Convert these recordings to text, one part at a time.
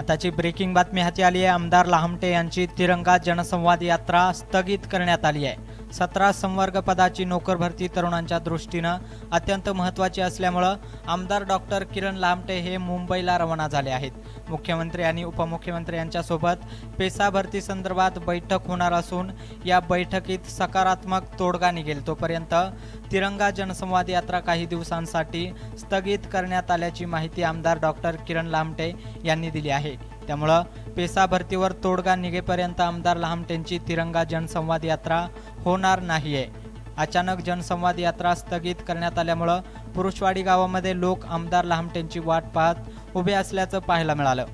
आताची ब्रेकिंग बातमी हाती आली आहे. आमदार लाहमटे यांची तिरंगा जनसंवाद यात्रा स्थगित करण्यात आली आहे. सतरा संवर्ग पदाची नोकर भरती तरुणांच्या दृष्टीनं अत्यंत महत्त्वाची असल्यामुळं आमदार डॉक्टर किरण लामटे हे मुंबईला रवाना झाले आहेत. मुख्यमंत्री आणि उपमुख्यमंत्री यांच्यासोबत पेसा भरती संदर्भात बैठक होणार असून या बैठकीत सकारात्मक तोडगा निघेल. तोपर्यंत तिरंगा जनसंवाद यात्रा काही दिवसांसाठी स्थगित करण्यात आल्याची माहिती आमदार डॉक्टर किरण लामटे यांनी दिली आहे. त्यामुळं पेसा भरतीवर तोडगा निघेपर्यंत आमदार लामटेंची तिरंगा जनसंवाद यात्रा होणार नाहीये. अचानक जनसंवाद यात्रा स्थगित करण्यात आल्यामुळं पुरुषवाडी गावामध्ये लोक आमदार लहामटेंची वाट पाहत उभे असल्याचं पाहायला मिळालं.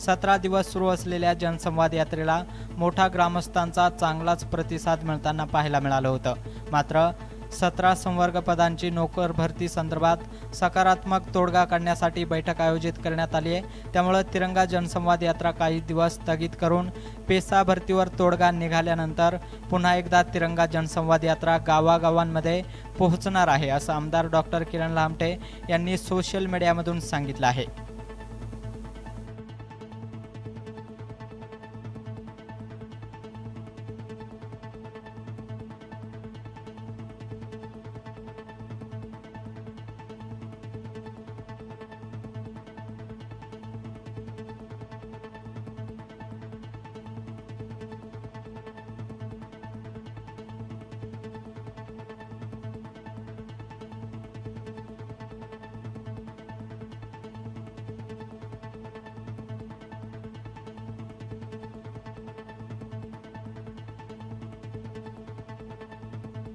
सतरा दिवस सुरू असलेल्या जनसंवाद यात्रेला मोठा ग्रामस्थांचा चांगलाच प्रतिसाद मिळताना पाहायला मिळालं होतं. मात्र सतरा संवर्ग पदांची नोकर भरती संदर्भात सकारात्मक तोडगा काढण्यासाठी बैठक आयोजित करण्यात आली आहे. त्यामुळं तिरंगा जनसंवाद यात्रा काही दिवस स्थगित करून पेसा भरतीवर तोडगा निघाल्यानंतर पुन्हा एकदा तिरंगा जनसंवाद यात्रा गावागावांमध्ये पोहोचणार आहे असं आमदार डॉक्टर किरण लामटे यांनी सोशल मीडियामधून सांगितलं आहे.